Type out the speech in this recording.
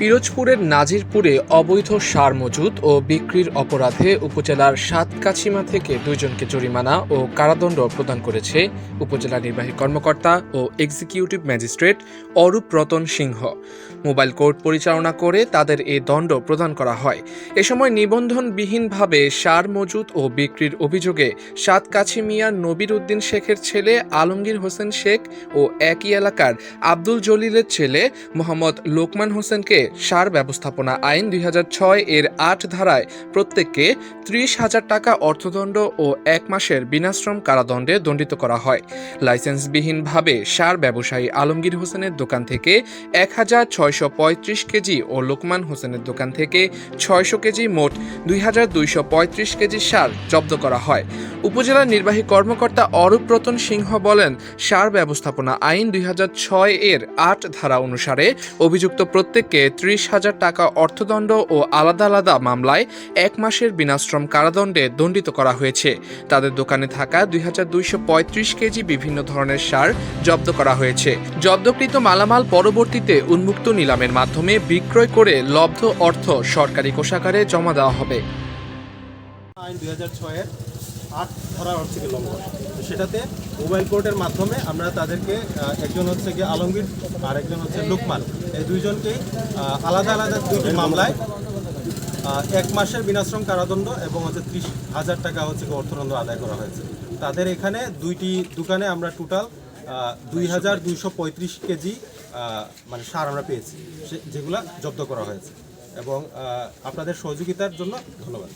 পিরোজপুরের নাজিরপুরে অবৈধ সার মজুদ ও বিক্রির অপরাধে উপজেলার সাতকাছিমা থেকে দুইজনকে জরিমানা ও কারাদণ্ড প্রদান করেছে উপজেলা নির্বাহী কর্মকর্তা ও executive magistrate Arup Ratan Singha. Mobile court পরিচালনা করে তাদের এ দণ্ড প্রদান করা হয়। এ সময় নিবন্ধনবিহীনভাবে সার মজুদ ও বিক্রির অভিযোগে সাতকাছিমিয়ার নবির উদ্দিন শেখের ছেলে আলমগীর হোসেন শেখ ও একই এলাকার আব্দুল জলিলের ছেলে মোহাম্মদ লোকমান হোসেনকে সার ব্যবস্থাপনা আইন দুই হাজার ছয় এর আট ধারায় প্রত্যেককে ত্রিশ হাজার টাকা অর্থদণ্ড ও এক মাসের বিনাশ্রম কারাদণ্ডে দণ্ডিত করা হয়। লাইসেন্সবিহীনভাবে সার ব্যবসায়ী আলমগীর হোসেনের দোকান থেকে এক হাজার ছয়শো পঁয়ত্রিশ কেজি ও লোকমান হোসেনের দোকান থেকে ছয়শো কেজি মোট দুই হাজার দুইশো পঁয়ত্রিশ কেজি সার জব্দ করা হয়। উপজেলা নির্বাহী কর্মকর্তা অরূপ রতন সিংহ বলেন, সার ব্যবস্থাপনা আইন দুই হাজার ছয় এর আট ধারা অনুসারে অভিযুক্ত প্রত্যেককে ত্রিশ হাজার টাকা অর্থদণ্ড ও আলাদা আলাদা মামলায় এক মাসের বিনাশ্রম কারাদণ্ডে দণ্ডিত করা হয়েছে। তাদের দোকানে থাকা দুই হাজার দুইশো পঁয়ত্রিশ কেজি বিভিন্ন ধরনের সার জব্দ করা হয়েছে। জব্দকৃত মালামাল পরবর্তীতে উন্মুক্ত নিলামের মাধ্যমে বিক্রয় করে লব্ধ অর্থ সরকারি কোষাগারে জমা দেওয়া হবে। আইন দুই হাজার ছয়ের আট ধরা হচ্ছে কি লঙ্ঘন তো সেটাতে মোবাইল কোর্টের মাধ্যমে আমরা তাদেরকে একজন হচ্ছে গিয়ে আলমগীর আর একজন হচ্ছে লুকমান। এই দুইজনকেই আলাদা আলাদা দুইটি মামলায় এক মাসের বিনাশ্রম কারাদণ্ড এবং হচ্ছে ত্রিশ হাজার টাকা হচ্ছে গিয়ে অর্থদণ্ড আদায় করা হয়েছে। তাদের এখানে দুইটি দোকানে আমরা টোটাল দুই হাজার দুইশো পঁয়ত্রিশ কেজি মানে সার আমরা পেয়েছি যেগুলা জব্দ করা হয়েছে। এবং আপনাদের সহযোগিতার জন্য ধন্যবাদ।